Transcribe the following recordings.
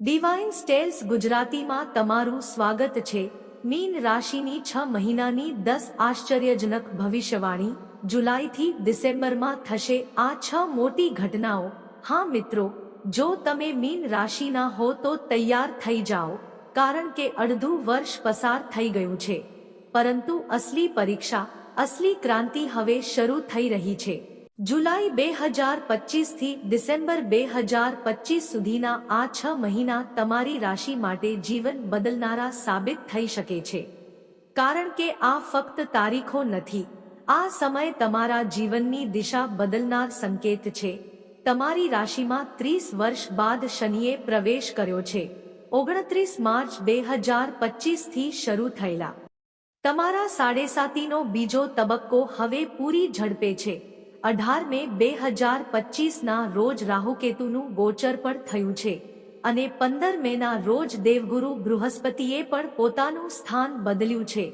Divine સ્ટેલ્સ ગુજરાતીમાં તમારું સ્વાગત છે. મીન રાશિની છ મહિનાની દસ આશ્ચર્યજનક ભવિષ્યવાણી. જુલાઈથી ડિસેમ્બરમાં થશે આ છ મોટી ઘટનાઓ. હા મિત્રો, જો તમે મીન રાશિના હો તો તૈયાર થઈ જાઓ. કારણ કે અડધું વર્ષ પસાર થઈ ગયું છે. પરંતુ અસલી પરીક્ષા, અસલી ક્રાંતિ હવે શરૂ થઈ રહી છે. જુલાઈ બે હજાર પચીસથી ડિસેમ્બર બે હજાર પચીસ સુધીના આ છ મહિના તમારી રાશિ માટે જીવન બદલનારા સાબિત થઈ શકે છે. કારણ કે આ ફક્ત તારીખો નથી. આ સમય તમારા જીવનની દિશા બદલનાર સંકેત છે. તમારી રાશિમાં ત્રીસ વર્ષ બાદ શનિએ પ્રવેશ કર્યો છે. ઓગણત્રીસ માર્ચ બે હજાર પચીસથી શરૂ થયેલા. તમારા સાડેસાતીનો બીજો તબક્કો હવે પૂરી ઝડપે છે. અઢાર મે બે હજાર પચીસના રોજ રાહુકેતુનું ગોચર પણ થયું છે અને પંદર મેના રોજ દેવગુરુ બૃહસ્પતિએ પણ પોતાનું સ્થાન બદલ્યું છે.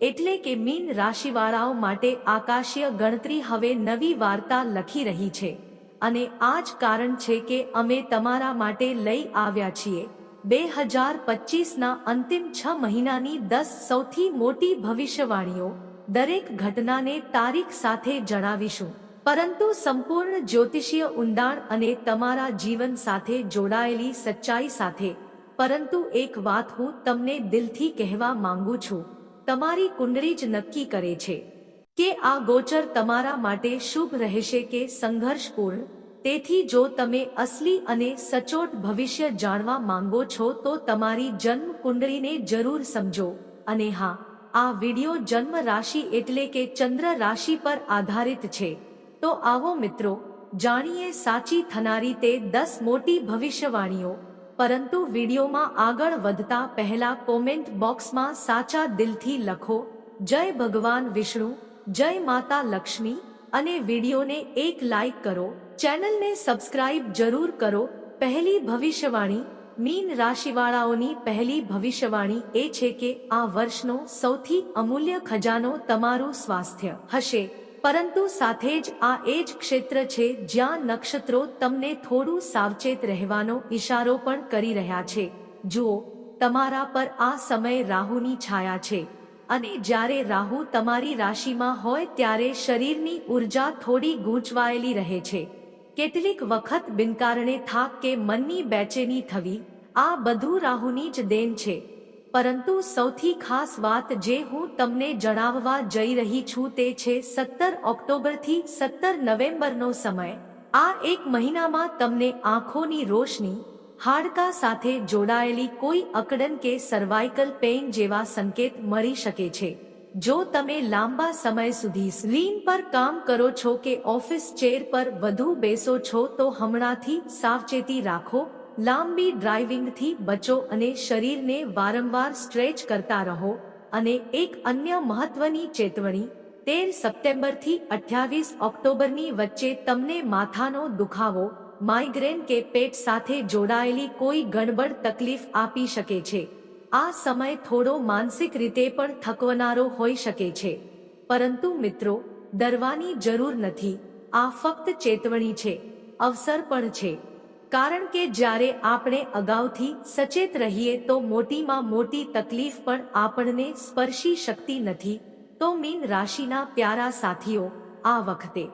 એટલે કે મીન રાશિવાળાઓ માટે આકાશીય ગણતરી હવે નવી વાર્તા લખી રહી છે. અને આ જ કારણ છે કે અમે તમારા માટે લઈ આવ્યા છીએ. બે હજાર પચીસના અંતિમ છ મહિનાની દસ સૌથી મોટી ભવિષ્યવાણીઓ દરેક ઘટનાને તારીખ સાથે જણાવીશું. પરંતુ સંપૂર્ણ જ્યોતિષીય ઊંડાણ અને તમારા જીવન સાથે જોડાયેલી સચ્ચાઈ સાથે, પરંતુ એક વાત હું તમને દિલથી કહેવા માંગુ છું, તમારી કુંડળી જ નક્કી કરે છે, કે આ ગોચર તમારા માટે શુભ રહેશે કે સંઘર્ષપૂર્ણ, તેથી જો તમે અસલી અને સચોટ ભવિષ્ય જાણવા માંગો છો તો તમારી જન્મ કુંડળીને જરૂર સમજો, અને હા, આ વિડિયો જન્મ રાશિ એટલે કે ચંદ્ર રાશિ પર આધારિત છે. તો આવો મિત્રો, જાણીએ સાચી થનારી તે દસ મોટી ભવિષ્યવાણીઓ. પરંતુ વિડીયોમાં આગળ વધતા પહેલા કોમેન્ટ બોક્સમાં સાચા દિલથી લખો, જય ભગવાન વિષ્ણુ, જય માતા લક્ષ્મી, અને વિડીયોને એક લાઈક કરો. ચેનલને સબસ્ક્રાઇબ જરૂર કરો. પહેલી ભવિષ્યવાણી, મીન રાશિવાળાઓની પહેલી ભવિષ્યવાણી એ છે કે આ વર્ષનો સૌથી અમૂલ્ય ખજાનો તમારું સ્વાસ્થ્ય હશે. પરંતુ સાથે જ આ એ જ ક્ષેત્ર છે જ્યાં નક્ષત્રો તમને થોડું સાવચેત રહેવાનો ઈશારો પણ કરી રહ્યા છે. જુઓ, તમારા પર આ સમય રાહુની છાયા છે. અને જ્યારે રાહુ તમારી રાશિમાં હોય ત્યારે શરીરની ઊર્જા થોડી ગૂંચવાયેલી રહે છે. કેટલીક વખત બિનકારણે થાક કે મનની બેચેની થવી આ બધું રાહુની જ દેન છે. પરંતુ સૌથી ખાસ વાત જે હું તમને જણાવવા જઈ રહી છું તે છે સત્તર ઓક્ટોબરથી સત્તર નવેમ્બરનો સમય. આ એક મહિનામાં તમને આંખોની રોશની, હાડકા સાથે જોડાયેલી કોઈ અકડન કે સર્વાઇકલ પેઇન જેવા સંકેત મળી શકે છે. જો તમે લાંબા સમય સુધી સ્ક્રીન પર કામ કરો છો કે ઓફિસ ચેર પર વધુ બેસો છો તો હમણાંથી સાવચેતી રાખો લાંબી ડ્રાઇવિંગથી બચો અને શરીરને વારંવાર સ્ટ્રેચ કરતા રહો અને એક અન્ય મહત્વની ચેતવણી, તેર સપ્ટેમ્બરથી અઠ્યાવીસ ઓક્ટોબરની વચ્ચે તમને માથાનો દુખાવો, માઇગ્રેન કે પેટ સાથે જોડાયેલી કોઈ ગણબડ તકલીફ આપી શકે છે. આ સમય થોડો માનસિક રીતે પણ થકવનારો હોઈ શકે છે. પરંતુ મિત્રો, ડરવાની જરૂર નથી. આ ફક્ત ચેતવણી છે. અવસર પણ છે. કારણ કે જ્યારે આપણે અગાઉથી સચેત રહીએ તો મોટીમાં મોટી તકલીફ પણ આપણને સ્પર્શી શકતી નથી. તો મીન રાશિના પ્યારા સાથીઓ, આ વખતે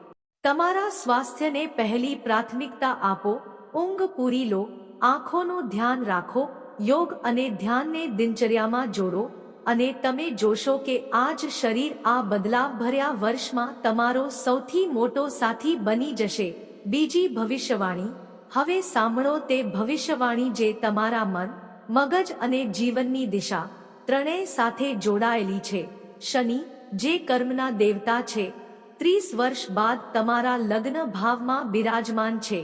તમારા સ્વાસ્થ્યને પહેલી પ્રાથમિકતા આપો, ઊંઘ પૂરી લો, આંખોનું ધ્યાન રાખો, યોગ અને ધ્યાનને દિનચર્યામાં જોડો અને તમે જોશો કે આજ શરીર આ બદલાવ ભર્યા વર્ષમાં તમારો સૌથી મોટો સાથી બની જશે. બીજી ભવિષ્યવાણી હવે સાંભળો તે ભવિષ્યવાણી જે તમારા મન, મગજ અને જીવનની દિશા ત્રણેય સાથે જોડાયેલી છે. શનિ, જે કર્મના દેવતા છે, ત્રીસ વર્ષ બાદ તમારા લગ્ન ભાવમાં બિરાજમાન છે.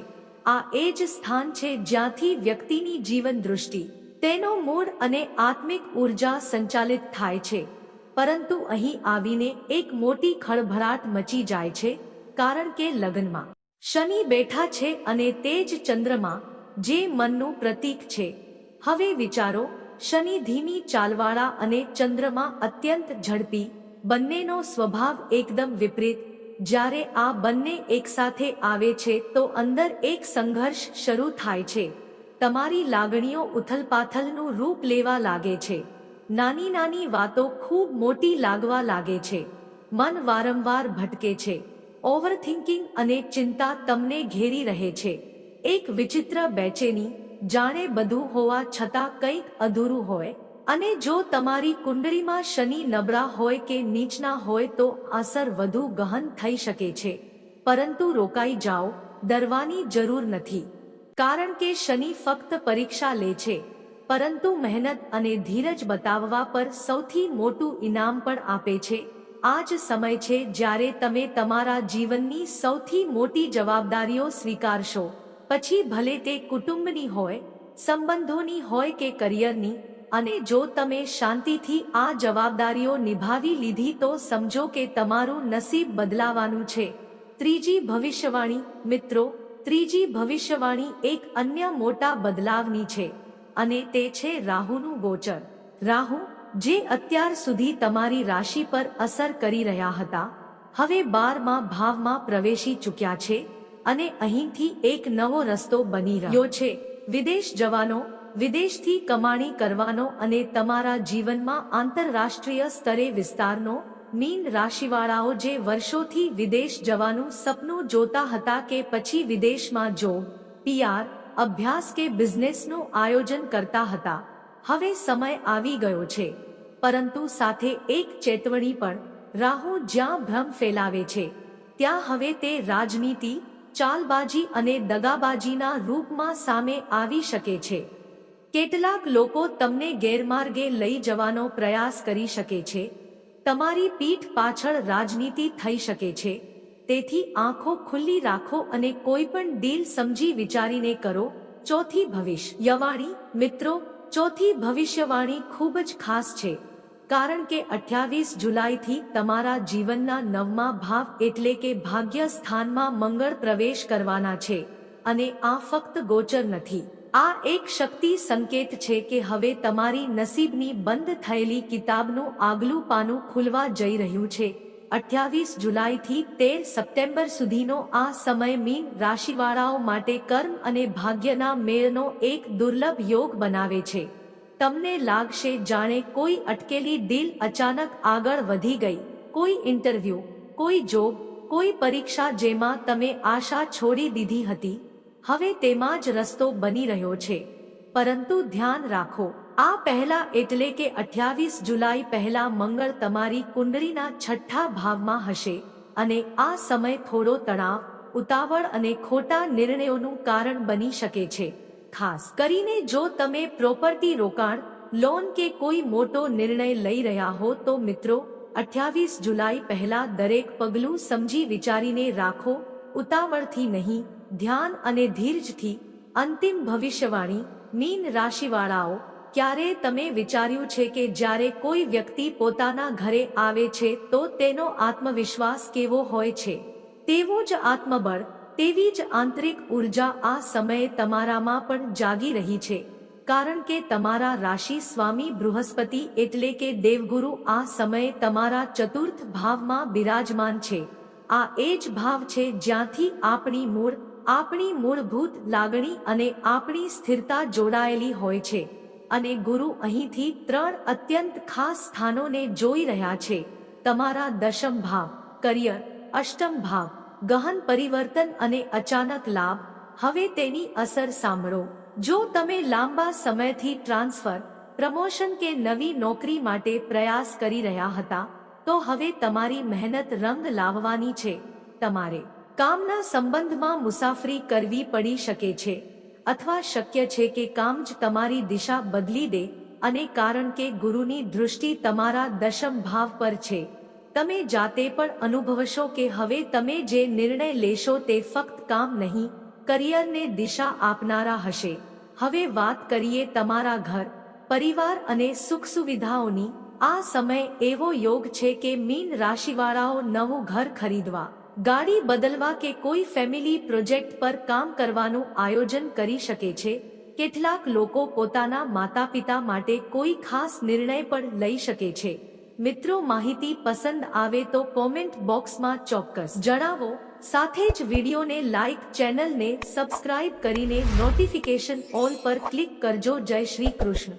આ એ જ સ્થાન છે જ્યાંથી વ્યક્તિની જીવન દૃષ્ટિ, તેનો મૂળ અને આત્મિક ઊર્જા સંચાલિત થાય છે. પરંતુ અહીં આવીને એક મોટી ખળભળાટ મચી જાય છે, કારણ કે લગ્નમાં શનિ બેઠા છે અને તે જ ચંદ્રમાં, જે મનનું પ્રતીક છે. હવે વિચારો, શનિ ધીમી ચાલવાળા અને ચંદ્રમાં અત્યંત ઝડપી, બંનેનો સ્વભાવ એકદમ વિપરીત. જ્યારે આ બંને એકસાથે આવે છે તો અંદર એક સંઘર્ષ શરૂ થાય છે. તમારી લાગણીઓ ઉથલપાથલનું રૂપ લેવા લાગે છે. નાની નાની વાતો ખૂબ મોટી લાગવા લાગે છે. મન વારંવાર ભટકે છે. ઓવરથિંકિંગ અને ચિંતા તમને ઘેરી રહે છે. એક વિચિત્ર બેચેની જાણે બધું હોવા છતાં કંઈક અધૂરું હોય અને જો તમારી કુંડળીમાં શનિ નબળા હોય કે નીચના હોય તો અસર વધુ ગહન થઈ શકે છે. પરંતુ રોકાઈ જાઓ, ડરવાની જરૂર નથી. કારણ કે શનિ ફક્ત પરીક્ષા લે છે. પરંતુ મહેનત અને ધીરજ બતાવવા પર સૌથી મોટું ઇનામ પણ આપે છે. આ જ સમય છે જ્યારે તમે તમારા જીવનની સૌથી મોટી જવાબદારીઓ સ્વીકારશો. પછી ભલે તે કુટુંબની હોય, સંબંધોની હોય કે કરિયરની, અને જો તમે શાંતિથી આ જવાબદારીઓ નિભાવી લીધી તો સમજો કે તમારું નસીબ બદલાવાનું છે. ત્રીજી ભવિષ્યવાણી, મિત્રો, ત્રીજી ભવિષ્યવાણી એક અન્ય મોટા બદલાવની છે, અને તે છે રાહુનું ગોચર. રાહુ જે અત્યાર સુધી તમારી રાશિ પર અસર કરી રહ્યા હતા હવે બારમાં ભાવમાં પ્રવેશી ચૂક્યા છે અને અહીંથી એક નવો રસ્તો બની રહ્યો છે. વિદેશ જવાનો વિદેશથી કમાણી કરવાનો અને તમારા જીવનમાં આંતરરાષ્ટ્રીય સ્તરે વિસ્તારનો મીન રાશિવાળાઓ જે વર્ષોથી વિદેશ જવાનું સપનું જોતા હતા કે પછી વિદેશમાં જોબ પીઆર અભ્યાસ કે બિઝનેસનું આયોજન કરતા હતા હવે સમય આવી ગયો છે. પરંતુ સાથે એક ચેતવણી પણ. રાહુ જ્યાં ભ્રમ ફેલાવે છે, ત્યાં હવે તે રાજનીતિ, ચાલબાજી અને દગાબાજીના રૂપમાં સામે આવી શકે છે. કેટલાક લોકો તમને ગેરમાર્ગે લઈ જવાનો પ્રયાસ કરી શકે છે. તમારી પીઠ પાછળ રાજનીતિ થઈ શકે છે. તેથી આંખો ખુલ્લી રાખો અને કોઈ પણ ડીલ સમજી વિચારીને કરો. ચોથી ભવિષ્યવાણી મિત્રો, ચોથી ભવિષ્યવાણી ખૂબ જ ખાસ છે. કારણ કે અઠ્યાવીસ જુલાઈથી તમારા જીવનના નવમા ભાવ એટલે કે ભાગ્ય સ્થાનમાં મંગળ પ્રવેશ કરવાના છે અને આ ફક્ત ગોચર નથી. આ એક શક્તિ સંકેત છે કે હવે તમારી નસીબની બંધ થયેલી કિતાબનું આગલું પાનું ખુલવા જઈ રહ્યું છે. અઠ્યાવીસ જુલાઈથી તેર સપ્ટેમ્બર સુધીનો આ સમય મીન રાશિવાળાઓ માટે કર્મ અને ભાગ્યના મેળનો એક દુર્લભ યોગ બનાવે છે. તમને લાગશે જાણે કોઈ અટકેલી ડીલ અચાનક આગળ વધી ગઈ. કોઈ ઇન્ટરવ્યૂ, કોઈ જોબ, કોઈ પરીક્ષા જેમાં તમે આશા છોડી દીધી હતી. હવે તેમાં જ રસ્તો બની રહ્યો છે. પરંતુ ધ્યાન રાખો, આ પહેલા એટલે કે અઠ્યાવીસ જુલાઈ પહેલા મંગળ તમારી કુંડળીના છઠ્ઠા ભાવમાં હશે. અને આ સમય થોડો તણાવ, ઉતાવળ અને ખોટા નિર્ણયોનું કારણ બની શકે છે. ખાસ કરીને જો તમે પ્રોપર્ટી રોકાણ, લોન કે કોઈ મોટો નિર્ણય લઈ રહ્યા હો તો મિત્રો, અઠ્યાવીસ જુલાઈ પહેલા દરેક પગલું સમજી વિચારીને રાખો, ઉતાવળથી નહીં, ધ્યાન અને ધીરજથી, અંતિમ ભવિષ્યવાણી, મીન રાશિવાળાઓ, ક્યારે તમે વિચાર્યું છે કે જ્યારે કોઈ વ્યક્તિ પોતાના ઘરે આવે છે તો તેનો આત્મવિશ્વાસ કેવો હોય છે? તેવું જ આત્મબળ તેવી જ આંતરિક ઊર્જા આ સમયે તમારામાં પણ જાગી રહી છે. કારણ કે તમારા રાશિ સ્વામી બૃહસ્પતિ એટલે કે દેવગુરુ આ સમયે તમારા ચતુર્થ ભાવમાં બિરાજમાન છે. આ એ જ ભાવ છે જ્યાંથી આપણી મૂળ, આપણી મૂળભૂત લાગણી અને આપણી સ્થિરતા જોડાયેલી હોય છે. અને ગુરુ અહીંથી ત્રણ અત્યંત ખાસ સ્થાનોને જોઈ રહ્યા છે. તમારા દશમ ભાવ, કરિયર, અષ્ટમ ભાવ ગહન પરિવર્તન અને અચાનક લાભ, હવે તેની અસર સાંભળો. જો તમે લાંબા સમયથી ટ્રાન્સફર, પ્રમોશન કે નવી નોકરી માટે પ્રયાસ કરી રહ્યા હતા, તો હવે તમારી મહેનત રંગ લાવવાની છે. તમારે કામના સંબંધમાં મુસાફરી કરવી પડી શકે છે, અથવા શક્ય છે કે કામ જ તમારી દિશા બદલી દે, અને કારણ કે ગુરુની દૃષ્ટિ તમારા દશમ ભાવ પર છે. તમે જાતે પણ અનુભવશો કે હવે તમે જે નિર્ણય લેશો તે ફક્ત કામ નહીં, કરિયરને દિશા આપનારા હશે. હવે વાત કરીએ તમારા ઘર, પરિવાર અને સુખ સુવિધાઓની આ સમય એવો યોગ છે કે મીન રાશિવાળાઓ નવું ઘર ખરીદવા, ગાડી બદલવા કે કોઈ ફેમિલી પ્રોજેક્ટ પર કામ કરવાનું આયોજન કરી શકે છે. કેટલાક લોકો પોતાના માતા પિતા માટે કોઈ ખાસ નિર્ણય પણ લઈ શકે છે. મિત્રો માહિતી પસંદ આવે તો કોમેન્ટ બોક્સમાં ચોક્કસ જણાવો. સાથે જ વિડીયોને લાઇક ચેનલને સબસ્ક્રાઇબ કરીને નોટિફિકેશન ઓલ પર ક્લિક કરજો. જય શ્રી કૃષ્ણ.